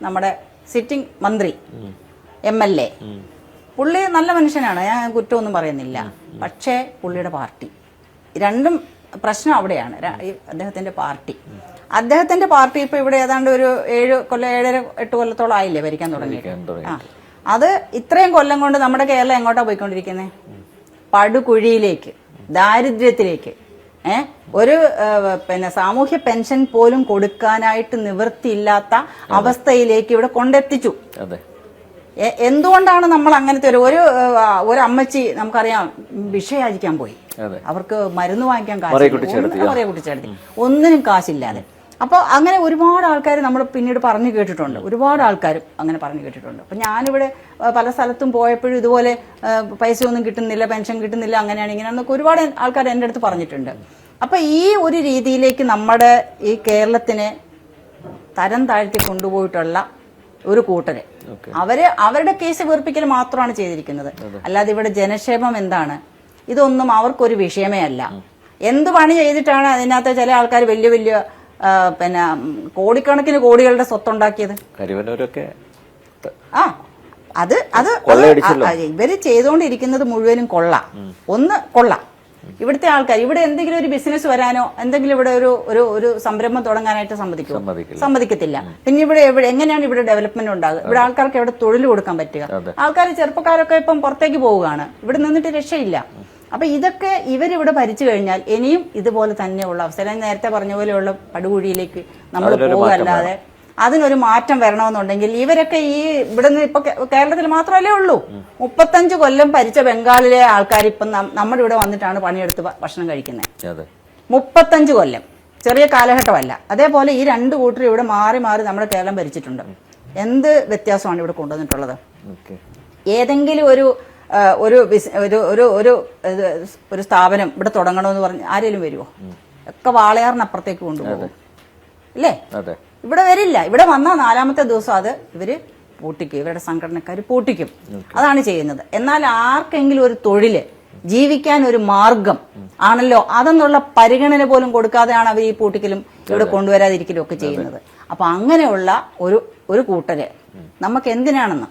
നമ്മുടെ സിറ്റിംഗ് മന്ത്രി M L A പുള്ളി നല്ല മനുഷ്യനാണ് ഞാൻ കുറ്റമൊന്നും പറയുന്നില്ല. പക്ഷേ പുള്ളിയുടെ പാർട്ടി. രണ്ടും പ്രശ്നം അവിടെയാണ് അദ്ദേഹത്തിന്റെ അദ്ദേഹത്തിന്റെ പാർട്ടി. അദ്ദേഹത്തിന്റെ പാർട്ടി ഇപ്പൊ ഇവിടെ ഏതാണ്ട് ഒരു ഏഴ് കൊല്ലം ഏഴര എട്ട് കൊല്ലത്തോളം ആയില്ലേ ഭരിക്കാൻ തുടങ്ങിയിട്ട്? തുടങ്ങി. ആ. അത് ഇത്രയും കൊല്ലം കൊണ്ട് നമ്മുടെ കേരളം എങ്ങോട്ടാ പോയിക്കൊണ്ടിരിക്കുന്നത് പടുകുഴിയിലേക്ക് ദാരിദ്ര്യത്തിലേക്ക്. ഏ? ഒരു പിന്നെ സാമൂഹ്യ പെൻഷൻ പോലും കൊടുക്കാനായിട്ട് നിവൃത്തിയില്ലാത്ത അവസ്ഥയിലേക്ക് ഇവിടെ കൊണ്ടെത്തിച്ചു. എന്തുകൊണ്ടാണ് നമ്മൾ അങ്ങനത്തെ ഒരു ഒരു ഒരു അമ്മച്ചി നമുക്കറിയാം വിഷയാചിക്കാൻ പോയി. അവർക്ക് മരുന്ന് വാങ്ങിക്കാൻ കാശ് ഒന്നിനും കാശില്ലാതെ. അപ്പോൾ അങ്ങനെ ഒരുപാട് ആൾക്കാർ നമ്മൾ പിന്നീട് പറഞ്ഞു കേട്ടിട്ടുണ്ട്. ഒരുപാട് ആൾക്കാരും അങ്ങനെ പറഞ്ഞു കേട്ടിട്ടുണ്ട്. അപ്പം ഞാനിവിടെ പല സ്ഥലത്തും പോയപ്പോഴും ഇതുപോലെ പൈസ ഒന്നും കിട്ടുന്നില്ല പെൻഷൻ കിട്ടുന്നില്ല അങ്ങനെയാണ് ഇങ്ങനെയാണെന്നൊക്കെ ഒരുപാട് ആൾക്കാർ എന്റെ അടുത്ത് പറഞ്ഞിട്ടുണ്ട്. അപ്പം ഈ ഒരു രീതിയിലേക്ക് നമ്മുടെ ഈ കേരളത്തിനെ തരം താഴ്ത്തി കൊണ്ടുപോയിട്ടുള്ള ഒരു കൂട്ടര്. അവർ അവരുടെ കേസ് വീർപ്പിക്കൽ മാത്രമാണ് ചെയ്തിരിക്കുന്നത്. അല്ലാതെ ഇവിടെ ജനക്ഷേമം എന്താണ്? ഇതൊന്നും അവർക്കൊരു വിഷയമേ അല്ല. എന്ത് പണി ചെയ്തിട്ടാണ് അതിനകത്ത് ചില ആൾക്കാർ വലിയ വലിയ പിന്നെ കോടിക്കണക്കിന് കോടികളുടെ സ്വത്തുണ്ടാക്കിയത്? ഉണ്ടാക്കിയത് ആ അത് അത് ഇവർ ചെയ്തുകൊണ്ടിരിക്കുന്നത് മുഴുവനും കൊള്ള. ഒന്ന് കൊള്ള. ഇവിടുത്തെ ആൾക്കാർ ഇവിടെ എന്തെങ്കിലും ഒരു ബിസിനസ് വരാനോ എന്തെങ്കിലും ഇവിടെ ഒരു ഒരു ഒരു സംരംഭം തുടങ്ങാനായിട്ട് സമ്മതിക്കും സമ്മതിക്കത്തില്ല. പിന്നെ ഇവിടെ എവിടെ എങ്ങനെയാണ് ഇവിടെ ഡെവലപ്മെന്റ് ഉണ്ടാകുക ഇവിടെ ആൾക്കാർക്ക് എവിടെ തൊഴിൽ കൊടുക്കാൻ പറ്റുക? ആൾക്കാർ ചെറുപ്പക്കാരൊക്കെ ഇപ്പം പുറത്തേക്ക് പോവുകയാണ്. ഇവിടെ നിന്നിട്ട് രക്ഷയില്ല. അപ്പൊ ഇതൊക്കെ ഇവരിവിടെ ഭരിച്ചു കഴിഞ്ഞാൽ ഇനിയും ഇതുപോലെ തന്നെയുള്ള അവസരം. നേരത്തെ പറഞ്ഞ പോലെയുള്ള പടുകുഴിയിലേക്ക് നമ്മൾ പോകല്ലാതെ അതിനൊരു മാറ്റം വരണമെന്നുണ്ടെങ്കിൽ ഇവരൊക്കെ ഈ ഇവിടുന്ന് ഇപ്പൊ കേരളത്തിൽ മാത്രമല്ലേ ഉള്ളൂ. മുപ്പത്തഞ്ച് കൊല്ലം ഭരിച്ച ബംഗാളിലെ ആൾക്കാർ ഇപ്പം നമ്മുടെ ഇവിടെ വന്നിട്ടാണ് പണിയെടുത്ത് ഭക്ഷണം കഴിക്കുന്നത്. മുപ്പത്തഞ്ച് കൊല്ലം. ചെറിയ കാലഘട്ടമല്ല. അതേപോലെ ഈ രണ്ട് കൂട്ടർ ഇവിടെ മാറി മാറി നമ്മുടെ കേരളം ഭരിച്ചിട്ടുണ്ട്. എന്ത് വ്യത്യാസമാണ് ഇവിടെ കൊണ്ടുവന്നിട്ടുള്ളത്? ഏതെങ്കിലും ഒരു ഒരു ഒരു ഒരു ഒരു ഒരു സ്ഥാപനം ഇവിടെ തുടങ്ങണമെന്ന് പറഞ്ഞ് ആരെങ്കിലും വരുമോ ഒക്കെ വാളയാറിനപ്പുറത്തേക്ക് കൊണ്ടുപോകും. അല്ലേ? ഇവിടെ വരില്ല. ഇവിടെ വന്ന നാലാമത്തെ ദിവസം അത് ഇവർ പൂട്ടിക്കും. ഇവരുടെ സംഘടനക്കാർ പൂട്ടിക്കും. അതാണ് ചെയ്യുന്നത്. എന്നാൽ ആർക്കെങ്കിലും ഒരു തൊഴിൽ ജീവിക്കാൻ ഒരു മാർഗം ആണല്ലോ അതെന്നുള്ള പരിഗണന പോലും കൊടുക്കാതെയാണ് അവർ ഈ പൂട്ടിക്കലും ഇവിടെ കൊണ്ടുവരാതിരിക്കലും ഒക്കെ ചെയ്യുന്നത്. അപ്പൊ അങ്ങനെയുള്ള ഒരു ഒരു കൂട്ടര് നമുക്ക് എന്തിനാണെന്ന്